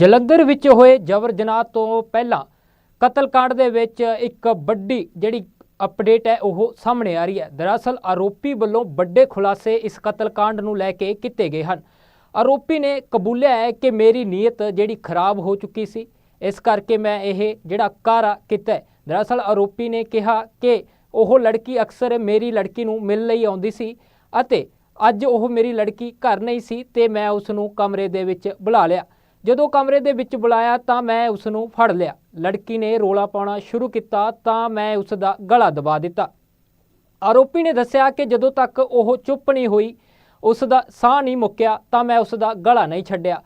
ਜਲੰਧਰ ਵਿੱਚ ਹੋਏ ਜਬਰ ਜਨਾਹ ਤੋਂ ਪਹਿਲਾਂ ਕਤਲकांड ਦੇ ਵਿੱਚ ਇੱਕ ਵੱਡੀ ਜਿਹੜੀ ਅਪਡੇਟ ਹੈ, ਉਹ ਸਾਹਮਣੇ ਆ ਰਹੀ ਹੈ। ਦਰਅਸਲ ਆਰੋਪੀ ਵੱਲੋਂ ਵੱਡੇ ਖੁਲਾਸੇ ਇਸ ਕਤਲकांड ਨੂੰ ਲੈ ਕੇ ਕੀਤੇ ਗਏ ਹਨ। ਆਰੋਪੀ ਨੇ ਕਬੂਲਿਆ ਹੈ ਕਿ ਮੇਰੀ ਨੀਅਤ ਜਿਹੜੀ ਖਰਾਬ ਹੋ ਚੁੱਕੀ ਸੀ, ਇਸ ਕਰਕੇ ਮੈਂ ਇਹ ਜਿਹੜਾ ਕਾਰਾ ਕੀਤਾ ਦਰਅਸਲ ਆਰੋਪੀ ਨੇ ਕਿਹਾ ਕਿ ਉਹ ਲੜਕੀ ਅਕਸਰ ਮੇਰੀ ਲੜਕੀ ਨੂੰ ਮਿਲ ਲਈ ਆਉਂਦੀ ਸੀ ਅਤੇ ਅੱਜ ਉਹ ਮੇਰੀ ਲੜਕੀ ਘਰ ਨਹੀਂ ਸੀ ਤੇ ਮੈਂ ਉਸ ਨੂੰ ਕਮਰੇ ਦੇ ਵਿੱਚ ਬੁਲਾ ਲਿਆ। ਜਦੋਂ ਕਮਰੇ ਦੇ ਵਿੱਚ ਬੁਲਾਇਆ ਤਾਂ ਮੈਂ ਉਸ ਨੂੰ ਫੜ ਲਿਆ। ਲੜਕੀ ਨੇ ਰੋਲਾ ਪਾਉਣਾ ਸ਼ੁਰੂ ਕੀਤਾ ਤਾਂ ਮੈਂ ਉਸ ਦਾ ਗਲਾ ਦਬਾ ਦਿੱਤਾ। ਆਰੋਪੀ ਨੇ ਦੱਸਿਆ ਕਿ ਜਦੋਂ ਤੱਕ ਉਹ ਚੁੱਪ ਨਹੀਂ ਹੋਈ ਉਸ ਦਾ ਸਾਹ ਨਹੀਂ ਮੁੱਕਿਆ ਤਾਂ ਮੈਂ ਉਸ ਦਾ ਗਲਾ ਨਹੀਂ ਛੱਡਿਆ।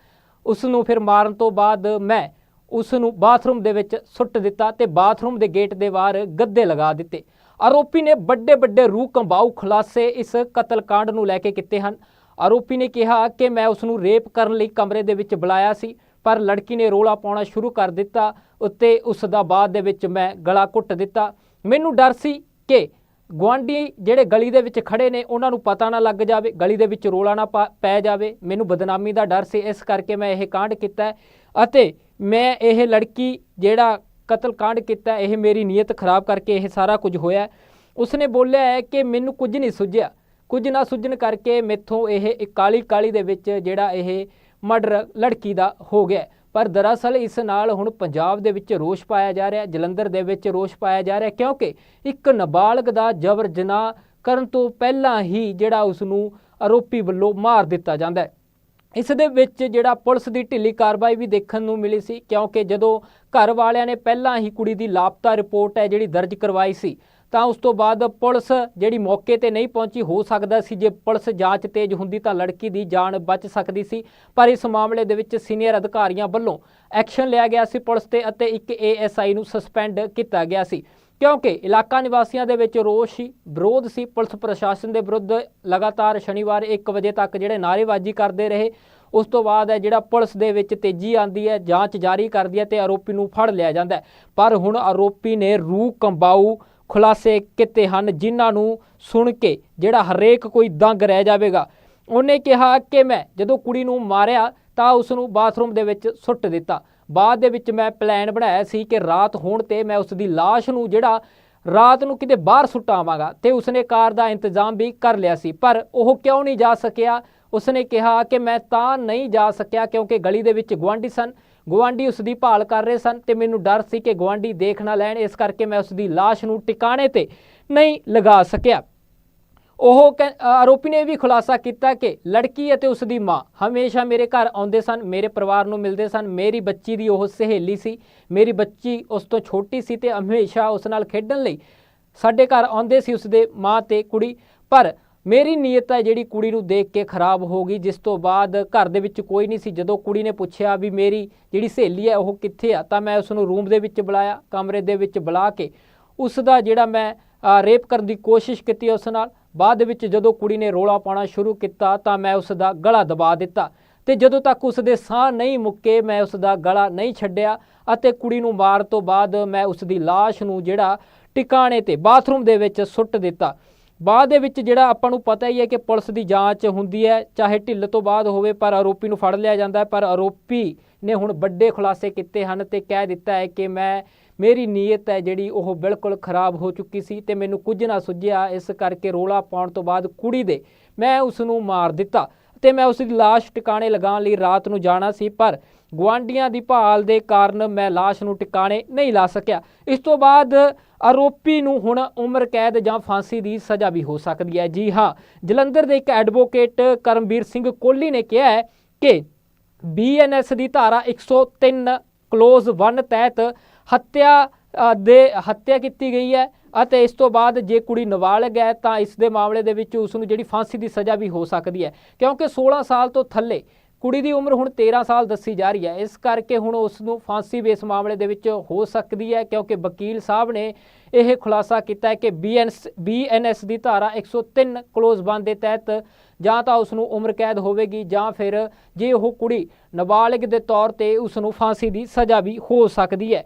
ਉਸ ਨੂੰ ਫਿਰ ਮਾਰਨ ਤੋਂ ਬਾਅਦ ਮੈਂ ਉਸ ਨੂੰ ਬਾਥਰੂਮ ਦੇ ਵਿੱਚ ਸੁੱਟ ਦਿੱਤਾ ਤੇ ਬਾਥਰੂਮ ਦੇ ਗੇਟ ਦੇ ਬਾਹਰ ਗੱਦੇ ਲਗਾ ਦਿੱਤੇ। ਆਰੋਪੀ ਨੇ ਵੱਡੇ ਵੱਡੇ ਰੂਹ ਕੰਬਾਊ ਖੁਲਾਸੇ ਇਸ ਕਤਲकांड ਨੂੰ ਲੈ ਕੇ ਕੀਤੇ ਹਨ। ਆਰੋਪੀ ਨੇ ਕਿਹਾ ਕਿ ਮੈਂ ਉਸ ਨੂੰ ਰੇਪ ਕਰਨ ਲਈ ਕਮਰੇ ਦੇ ਵਿੱਚ ਬੁਲਾਇਆ ਸੀ, ਪਰ ਲੜਕੀ ਨੇ ਰੋਲਾ ਪਾਉਣਾ ਸ਼ੁਰੂ ਕਰ ਦਿੱਤਾ, ਉੱਤੇ ਉਸ ਦਾ ਬਾਅਦ ਦੇ ਵਿੱਚ ਮੈਂ ਗਲਾ ਘੁੱਟ ਦਿੱਤਾ। ਮੈਨੂੰ ਡਰ ਸੀ ਕਿ ਗੁਆਂਢੀ ਜਿਹੜੇ ਗਲੀ ਦੇ ਵਿੱਚ ਖੜੇ ਨੇ, ਉਹਨਾਂ ਨੂੰ ਪਤਾ ਨਾ ਲੱਗ ਜਾਵੇ, ਗਲੀ ਦੇ ਵਿੱਚ ਰੋਲਾ ਨਾ ਪੈ ਜਾਵੇ। ਮੈਨੂੰ ਬਦਨਾਮੀ ਦਾ ਡਰ ਸੀ, ਇਸ ਕਰਕੇ ਮੈਂ ਇਹ ਕਾਂਡ ਕੀਤਾ ਅਤੇ ਮੈਂ ਇਹ ਲੜਕੀ ਜਿਹੜਾ ਕਤਲ ਕਾਂਡ ਕੀਤਾ, ਇਹ ਮੇਰੀ ਨੀਅਤ ਖਰਾਬ ਕਰਕੇ ਇਹ ਸਾਰਾ ਕੁਝ ਹੋਇਆ। ਉਸਨੇ ਬੋਲਿਆ ਹੈ ਕਿ ਮੈਨੂੰ ਕੁਝ ਨਹੀਂ ਸੁਝਿਆ। ਕੁਝ ਨਾ ਸੁਝਣ ਕਰਕੇ ਮੈਥੋਂ ਇਹ ਇੱਕ ਕਾਲੀ ਕਾਲੀ ਦੇ ਵਿੱਚ ਜਿਹੜਾ ਇਹ ਮਰਡਰ ਲੜਕੀ ਦਾ ਹੋ ਗਿਆ ਪਰ ਦਰਅਸਲ ਇਸ ਨਾਲ ਹੁਣ ਪੰਜਾਬ ਦੇ ਵਿੱਚ ਰੋਸ਼ ਪਾਇਆ ਜਾ ਰਿਹਾ ਜਲੰਧਰ ਦੇ ਵਿੱਚ ਰੋਸ਼ ਪਾਇਆ ਜਾ ਰਿਹਾ ਕਿਉਂਕਿ ਇੱਕ ਨਾਬਾਲਗ ਦਾ ਜਬਰ ਜਨਾਹ ਕਰਨ ਤੋਂ ਪਹਿਲਾਂ ਹੀ ਜਿਹੜਾ ਉਸ ਨੂੰ ਆਰੋਪੀ ਵੱਲੋਂ ਮਾਰ ਦਿੱਤਾ ਜਾਂਦਾ ਹੈ। ਇਸ ਦੇ ਵਿੱਚ ਜਿਹੜਾ ਪੁਲਿਸ ਦੀ ਢਿੱਲੀ ਕਾਰਵਾਈ ਵੀ ਦੇਖਣ ਨੂੰ ਮਿਲੀ ਸੀ, ਕਿਉਂਕਿ ਜਦੋਂ ਘਰ ਵਾਲਿਆਂ ਨੇ ਪਹਿਲਾਂ ਹੀ ਕੁੜੀ ਦੀ ਲਾਪਤਾ ਰਿਪੋਰਟ ਹੈ ਜਿਹੜੀ ਦਰਜ ਕਰਵਾਈ ਸੀ ਤਾਂ ਉਸ ਤੋਂ ਬਾਅਦ ਪੁਲਿਸ ਜਿਹੜੀ ਮੌਕੇ ਤੇ ਨਹੀਂ ਪਹੁੰਚੀ, ਹੋ ਸਕਦਾ ਸੀ ਜੇ ਪੁਲਿਸ ਜਾਂਚ ਤੇਜ਼ ਹੁੰਦੀ ਤਾਂ ਲੜਕੀ ਦੀ ਜਾਨ ਬਚ ਸਕਦੀ ਸੀ। ਪਰ ਇਸ ਮਾਮਲੇ ਦੇ ਵਿੱਚ ਸੀਨੀਅਰ ਅਧਿਕਾਰੀਆਂ ਵੱਲੋਂ ਐਕਸ਼ਨ ਲਿਆ ਗਿਆ ਸੀ ਪੁਲਿਸ ਤੇ ਅਤੇ ਇੱਕ ਏਐਸਆਈ ਨੂੰ ਸਸਪੈਂਡ ਕੀਤਾ ਗਿਆ ਸੀ। ਕਿਉਂਕਿ ਇਲਾਕਾ ਨਿਵਾਸੀਆਂ ਦੇ ਵਿੱਚ ਰੋਸ਼ ਸੀ, ਵਿਰੋਧ ਸੀ। ਪੁਲਿਸ ਪ੍ਰਸ਼ਾਸਨ ਦੇ ਵਿਰੁੱਧ ਲਗਾਤਾਰ ਸ਼ਨੀਵਾਰ 1 ਵਜੇ ਤੱਕ ਜਿਹੜੇ ਨਾਅਰੇਬਾਜ਼ੀ ਕਰਦੇ ਰਹੇ, ਉਸ ਤੋਂ ਬਾਅਦ ਹੈ ਜਿਹੜਾ ਪੁਲਿਸ ਦੇ ਵਿੱਚ ਤੇਜ਼ੀ ਆਂਦੀ ਹੈ, ਜਾਂਚ ਜਾਰੀ ਕਰਦੀ ਹੈ ਤੇ ਆਰੋਪੀ ਨੂੰ ਫੜ ਲਿਆ ਜਾਂਦਾ ਪਰ ਹੁਣ ਆਰੋਪੀ ਨੇ ਰੂਹ ਕੰਬਾਊ ਖੁਲਾਸੇ ਕੀਤੇ ਹਨ, ਜਿਨ੍ਹਾਂ ਨੂੰ ਸੁਣ ਕੇ ਜਿਹੜਾ ਹਰੇਕ ਕੋਈ ਦੰਗ ਰਹਿ ਜਾਵੇਗਾ। ਉਹਨੇ ਕਿਹਾ ਕਿ ਮੈਂ ਜਦੋਂ ਕੁੜੀ ਨੂੰ ਮਾਰਿਆ ਤਾਂ ਉਸ ਨੂੰ ਬਾਥਰੂਮ ਦੇ ਵਿੱਚ ਸੁੱਟ ਦਿੱਤਾ। ਬਾਅਦ ਦੇ ਵਿੱਚ ਮੈਂ ਪਲਾਨ ਬਣਾਇਆ ਸੀ ਕਿ ਰਾਤ ਹੋਣ ਤੇ ਮੈਂ ਉਸ ਦੀ ਲਾਸ਼ ਨੂੰ ਜਿਹੜਾ ਰਾਤ ਨੂੰ ਕਿਤੇ ਬਾਹਰ ਸੁੱਟਾਵਾਂਗਾ ਤੇ ਉਸਨੇ ਕਾਰ ਦਾ ਇੰਤਜ਼ਾਮ ਵੀ ਕਰ ਲਿਆ ਸੀ। ਪਰ ਉਹ ਕਿਉਂ ਨਹੀਂ ਜਾ ਸਕਿਆ? ਉਸਨੇ ਕਿਹਾ ਕਿ ਮੈਂ ਤਾਂ ਨਹੀਂ ਜਾ ਸਕਿਆ ਕਿਉਂਕਿ ਗਲੀ ਦੇ ਵਿੱਚ ਗੁਆਂਢੀ ਸਨ। ਗੁਆਂਢੀ ਉਸ ਦੀ ਭਾਲ ਕਰ ਰਹੇ ਸਨ ਤੇ ਮੈਨੂੰ ਡਰ ਸੀ ਕਿ ਗੁਆਂਢੀ ਦੇਖ ਨਾ ਲੈਣ, ਇਸ ਕਰਕੇ ਮੈਂ ਉਸ ਦੀ ਲਾਸ਼ ਨੂੰ ਟਿਕਾਣੇ ਤੇ ਨਹੀਂ ਲਗਾ ਸਕਿਆ। ਉਹ ਕਹਿ- ਆਰੋਪੀ ਨੇ ਇਹ ਵੀ ਖੁਲਾਸਾ ਕੀਤਾ ਕਿ ਲੜਕੀ ਅਤੇ ਉਸ ਦੀ ਮਾਂ ਹਮੇਸ਼ਾ ਮੇਰੇ ਘਰ ਆਉਂਦੇ ਸਨ, ਮੇਰੇ ਪਰਿਵਾਰ ਨੂੰ ਮਿਲਦੇ ਸਨ, ਮੇਰੀ ਬੱਚੀ ਦੀ ਉਹ ਸਹੇਲੀ ਸੀ, ਮੇਰੀ ਬੱਚੀ ਉਸ ਤੋਂ ਛੋਟੀ ਸੀ ਤੇ ਹਮੇਸ਼ਾ ਉਸ ਨਾਲ ਖੇਡਣ ਲਈ ਸਾਡੇ ਘਰ ਆਉਂਦੇ ਸੀ ਉਸ ਦੇ ਮਾਂ ਤੇ ਕੁੜੀ, ਪਰ ਮੇਰੀ ਨੀਅਤ ਹੈ ਜਿਹੜੀ ਕੁੜੀ ਨੂੰ ਦੇਖ ਕੇ ਖਰਾਬ ਹੋ ਗਈ, ਜਿਸ ਤੋਂ ਬਾਅਦ ਘਰ ਦੇ ਵਿੱਚ ਕੋਈ ਨਹੀਂ ਸੀ। ਜਦੋਂ ਕੁੜੀ ਨੇ ਪੁੱਛਿਆ ਵੀ ਮੇਰੀ ਜਿਹੜੀ ਸਹੇਲੀ ਹੈ ਉਹ ਕਿੱਥੇ ਆ, ਤਾਂ ਮੈਂ ਉਸ ਨੂੰ ਰੂਮ ਦੇ ਵਿੱਚ ਬੁਲਾਇਆ, ਕਮਰੇ ਦੇ ਵਿੱਚ ਬੁਲਾ ਕੇ। ਉਸ ਦਾ ਜਿਹੜਾ ਮੈਂ ਰੇਪ ਕਰਨ ਦੀ ਕੋਸ਼ਿਸ਼ ਕੀਤੀ ਉਸ ਨਾਲ। ਬਾਅਦ ਵਿੱਚ ਜਦੋਂ ਕੁੜੀ ਨੇ ਰੋਲਾ ਪਾਉਣਾ ਸ਼ੁਰੂ ਕੀਤਾ, ਤਾਂ ਮੈਂ ਉਸ ਦਾ ਗਲਾ ਦਬਾ ਦਿੱਤਾ। ਤੇ ਜਦੋਂ ਤੱਕ ਉਸ ਦੇ ਸਾਹ ਨਹੀਂ ਮੁੱਕੇ, ਮੈਂ ਉਸ ਦਾ ਗਲਾ ਨਹੀਂ ਛੱਡਿਆ ਅਤੇ ਕੁੜੀ ਨੂੰ ਮਾਰ ਤੋਂ ਬਾਅਦ ਮੈਂ ਉਸ ਦੀ ਲਾਸ਼ ਨੂੰ ਜਿਹੜਾ ਟਿਕਾਣੇ ਤੇ ਬਾਥਰੂਮ ਦੇ ਵਿੱਚ ਸੁੱਟ ਦਿੱਤਾ। ਬਾਅਦ ਦੇ ਵਿੱਚ ਜਿਹੜਾ ਆਪਾਂ ਨੂੰ ਪਤਾ ਹੀ ਹੈ ਕਿ ਪੁਲਿਸ ਦੀ ਜਾਂਚ ਹੁੰਦੀ ਹੈ, ਚਾਹੇ ਢਿੱਲ ਤੋਂ ਬਾਅਦ ਹੋਵੇ, ਪਰ ਆਰੋਪੀ ਨੂੰ ਫੜ ਲਿਆ ਜਾਂਦਾ ਹੈ, ਪਰ ਆਰੋਪੀ ਨੇ ਹੁਣ ਵੱਡੇ ਖੁਲਾਸੇ ਕੀਤੇ ਹਨ ਤੇ ਕਹਿ ਦਿੱਤਾ ਹੈ ਕਿ ਮੈਂ, ਮੇਰੀ ਨੀਅਤ ਹੈ ਜਿਹੜੀ ਉਹ ਬਿਲਕੁਲ ਖਰਾਬ ਹੋ ਚੁੱਕੀ ਸੀ ਤੇ ਮੈਨੂੰ ਕੁਝ ਨਾ ਸੁਝਿਆ, ਇਸ ਕਰਕੇ ਰੋਲਾ ਪਾਉਣ ਤੋਂ ਬਾਅਦ ਕੁੜੀ ਦੇ ਮੈਂ ਉਸ ਨੂੰ ਮਾਰ ਦਿੱਤਾ ਤੇ ਮੈਂ ਉਸ ਦੀ ਲਾਸ਼ ਟਿਕਾਣੇ ਲਗਾਉਣ ਲਈ ਰਾਤ ਨੂੰ ਜਾਣਾ ਸੀ, ਪਰ ਗੁਆਂਢੀਆਂ ਦੀ ਭਾਲ ਦੇ ਕਾਰਨ ਮੈਂ ਲਾਸ਼ ਨੂੰ ਟਿਕਾਣੇ ਨਹੀਂ ਲਾ ਸਕਿਆ। ਇਸ ਤੋਂ ਬਾਅਦ ਆਰੋਪੀ ਨੂੰ ਹੁਣ ਉਮਰ ਕੈਦ ਜਾਂ ਫਾਂਸੀ ਦੀ ਸਜ਼ਾ ਵੀ ਹੋ ਸਕਦੀ ਹੈ। ਜੀ ਹਾਂ, ਜਲੰਧਰ ਦੇ ਇੱਕ ਐਡਵੋਕੇਟ ਕਰਮਵੀਰ ਸਿੰਘ ਕੋਹਲੀ ਨੇ ਕਿਹਾ ਹੈ ਕਿ ਬੀਐਨਐਸ ਦੀ ਧਾਰਾ 103 ਕਲੋਜ਼ 1 ਤਹਿਤ ਹੱਤਿਆ ਦੇ, ਹੱਤਿਆ ਕੀਤੀ ਗਈ ਹੈ ਅਤੇ ਇਸ ਤੋਂ ਬਾਅਦ ਜੇ ਕੁੜੀ ਨਾਬਾਲਗ ਹੈ ਤਾਂ ਇਸ ਦੇ ਮਾਮਲੇ ਦੇ ਵਿੱਚ ਉਸ ਨੂੰ ਜਿਹੜੀ ਫਾਂਸੀ ਦੀ ਸਜ਼ਾ ਵੀ ਹੋ ਸਕਦੀ ਹੈ। ਕਿਉਂਕਿ 16 ਸਾਲ ਤੋਂ ਥੱਲੇ ਕੁੜੀ ਦੀ ਉਮਰ ਹੁਣ 13 ਸਾਲ ਦੱਸੀ ਜਾ ਰਹੀ ਹੈ। ਇਸ ਕਰਕੇ ਹੁਣ ਉਸ ਨੂੰ ਫਾਂਸੀ ਵੀ ਇਸ ਮਾਮਲੇ ਦੇ ਵਿੱਚ ਹੋ ਸਕਦੀ ਹੈ, ਕਿਉਂਕਿ ਵਕੀਲ ਸਾਹਿਬ ਨੇ ਇਹ ਖੁਲਾਸਾ ਕੀਤਾ ਹੈ ਕਿ ਬੀਐਨਐਸ ਬੀਐਨਐਸ ਦੀ ਧਾਰਾ 103 ਕਲੋਜ਼ 1 ਦੇ ਤਹਿਤ ਜਾਂ ਤਾਂ ਉਸ ਨੂੰ ਉਮਰ ਕੈਦ ਹੋਵੇਗੀ ਜਾਂ ਫਿਰ ਜੇ ਉਹ ਕੁੜੀ ਨਾਬਾਲਗ ਦੇ ਤੌਰ ਤੇ ਉਸ ਨੂੰ ਫਾਂਸੀ ਦੀ ਸਜ਼ਾ ਵੀ ਹੋ ਸਕਦੀ ਹੈ।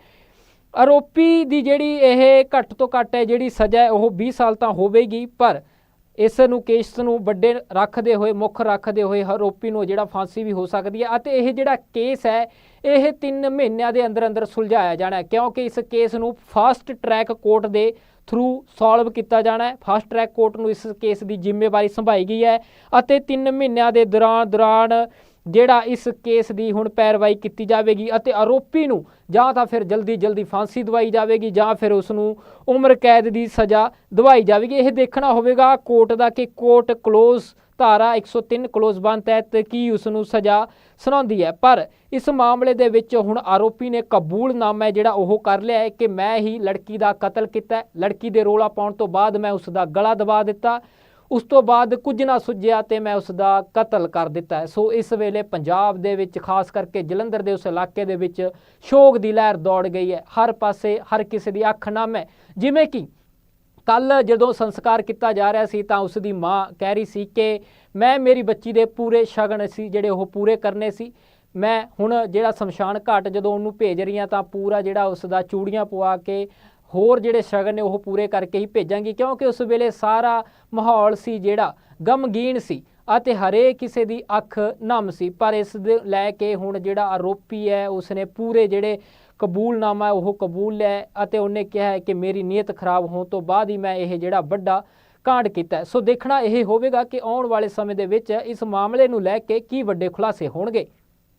ਆਰੋਪੀ ਦੀ ਜਿਹੜੀ ਇਹ ਘੱਟ ਤੋਂ ਘੱਟ ਹੈ, ਜਿਹੜੀ ਸਜ਼ਾ ਉਹ 20 ਸਾਲ ਤਾਂ ਹੋਵੇਗੀ, ਪਰ ਇਸ ਨੂੰ ਕੇਸ ਨੂੰ ਵੱਡੇ ਰੱਖਦੇ ਹੋਏ, ਮੁੱਖ ਰੱਖਦੇ ਹੋਏ ਆਰੋਪੀ ਨੂੰ ਜਿਹੜਾ ਫਾਂਸੀ ਵੀ ਹੋ ਸਕਦੀ ਹੈ ਅਤੇ ਇਹ ਜਿਹੜਾ ਕੇਸ ਹੈ, ਇਹ 3 ਮਹੀਨਿਆਂ ਦੇ ਅੰਦਰ ਅੰਦਰ ਸੁਲਝਾਇਆ ਜਾਣਾ ਕਿਉਂਕਿ ਇਸ ਕੇਸ ਨੂੰ ਫਾਸਟ ਟਰੈਕ ਕੋਰਟ ਦੇ ਥਰੂ ਸੋਲਵ ਕੀਤਾ ਜਾਣਾ ਹੈ। ਫਾਸਟ ਟਰੈਕ ਕੋਰਟ ਨੂੰ ਇਸ ਕੇਸ ਦੀ ਜ਼ਿੰਮੇਵਾਰੀ ਸੰਭਾਈ ਗਈ ਹੈ ਅਤੇ 3 ਮਹੀਨਿਆਂ ਦੇ ਦੌਰਾਨ ਦੌਰਾਨ ਜਿਹੜਾ ਇਸ ਕੇਸ ਦੀ ਹੁਣ ਪੈਰਵਾਈ ਕੀਤੀ ਜਾਵੇਗੀ ਅਤੇ ਆਰੋਪੀ ਨੂੰ ਜਾਂ ਤਾਂ ਫਿਰ ਜਲਦੀ ਜਲਦੀ ਫਾਂਸੀ ਦਵਾਈ ਜਾਵੇਗੀ ਜਾਂ ਫਿਰ ਉਸ ਨੂੰ ਉਮਰ ਕੈਦ ਦੀ ਸਜ਼ਾ ਦਵਾਈ ਜਾਵੇਗੀ। ਇਹ ਦੇਖਣਾ ਹੋਵੇਗਾ ਕੋਰਟ ਦਾ ਕਿ ਕੋਰਟ ਕਲੋਜ਼ ਧਾਰਾ 103 ਕਲੋਜ਼ ਬੰਦ ਤਹਿਤ ਕੀ ਉਸ ਨੂੰ ਸਜ਼ਾ ਸੁਣਾਉਂਦੀ ਹੈ। ਪਰ ਇਸ ਮਾਮਲੇ ਦੇ ਵਿੱਚ ਹੁਣ ਆਰੋਪੀ ਨੇ ਕਬੂਲਨਾਮਾ ਜਿਹੜਾ ਉਹ ਕਰ ਲਿਆ ਹੈ ਕਿ ਮੈਂ ਹੀ ਲੜਕੀ ਦਾ ਕਤਲ ਕੀਤਾ ਲੜਕੀ ਦੇ ਰੋਲਾ ਪਾਉਣ ਤੋਂ ਬਾਅਦ ਮੈਂ ਉਸ ਦਾ ਗਲਾ ਦਬਾ ਦਿੱਤਾ। ਉਸ ਤੋਂ ਬਾਅਦ ਕੁਝ ਨਾ ਸੁੱਝਿਆ ਤੇ ਮੈਂ ਉਸ ਦਾ ਕਤਲ ਕਰ ਦਿੱਤਾ ਸੋ ਇਸ ਵੇਲੇ ਪੰਜਾਬ ਦੇ ਵਿੱਚ, ਖਾਸ ਕਰਕੇ ਜਲੰਧਰ ਦੇ ਉਸ ਇਲਾਕੇ ਦੇ ਵਿੱਚ ਸ਼ੋਕ ਦੀ ਲਹਿਰ ਦੌੜ ਗਈ ਹੈ। ਹਰ ਪਾਸੇ, ਹਰ ਕਿਸੇ ਦੀ ਅੱਖ ਨਮ ਹੈ। ਜਿਵੇਂ ਕਿ ਕੱਲ ਜਦੋਂ ਸੰਸਕਾਰ ਕੀਤਾ ਜਾ ਰਿਹਾ ਸੀ ਤਾਂ ਉਸ ਦੀ ਮਾਂ ਕਹਿ ਰਹੀ ਸੀ ਕਿ ਮੈਂ, ਮੇਰੀ ਬੱਚੀ ਦੇ ਪੂਰੇ ਸ਼ਗਨ ਸੀ, ਜਿਹੜੇ ਉਹ ਪੂਰੇ ਕਰਨੇ ਸੀ। ਮੈਂ ਹੁਣ ਜਿਹੜਾ ਸ਼ਮਸ਼ਾਨ ਘਾਟ ਜਦੋਂ ਉਹਨੂੰ ਭੇਜ ਰਹੀ ਹਾਂ ਤਾਂ ਪੂਰਾ ਜਿਹੜਾ ਉਸ ਦਾ ਚੂੜੀਆਂ ਪਵਾ ਕੇ ਹੋਰ ਜਿਹੜੇ ਸ਼ਗਨ ਨੇ ਉਹ ਪੂਰੇ ਕਰਕੇ ਹੀ ਭੇਜਾਂਗੀ, ਕਿਉਂਕਿ ਉਸ ਵੇਲੇ ਸਾਰਾ ਮਾਹੌਲ ਸੀ ਜਿਹੜਾ ਗਮਗੀਨ ਸੀ ਅਤੇ ਹਰੇਕ ਕਿਸੇ ਦੀ ਅੱਖ ਨਮ ਸੀ। ਪਰ ਇਸ ਦੇ ਲੈ ਕੇ ਹੁਣ ਜਿਹੜਾ ਆਰੋਪੀ ਹੈ, ਉਸਨੇ ਪੂਰੇ ਜਿਹੜੇ ਕਬੂਲਨਾਮਾ ਉਹ ਕਬੂਲ ਲਿਆ ਹੈ ਅਤੇ ਉਹਨੇ ਕਿਹਾ ਹੈ ਕਿ ਮੇਰੀ ਨੀਅਤ ਖਰਾਬ ਹੋਣ ਤੋਂ ਬਾਅਦ ਹੀ ਮੈਂ ਇਹ ਜਿਹੜਾ ਵੱਡਾ ਕਾਂਡ ਕੀਤਾ ਸੋ ਦੇਖਣਾ ਇਹ ਹੋਵੇਗਾ ਕਿ ਆਉਣ ਵਾਲੇ ਸਮੇਂ ਦੇ ਵਿੱਚ ਇਸ ਮਾਮਲੇ ਨੂੰ ਲੈ ਕੇ ਕੀ ਵੱਡੇ ਖੁਲਾਸੇ ਹੋਣਗੇ।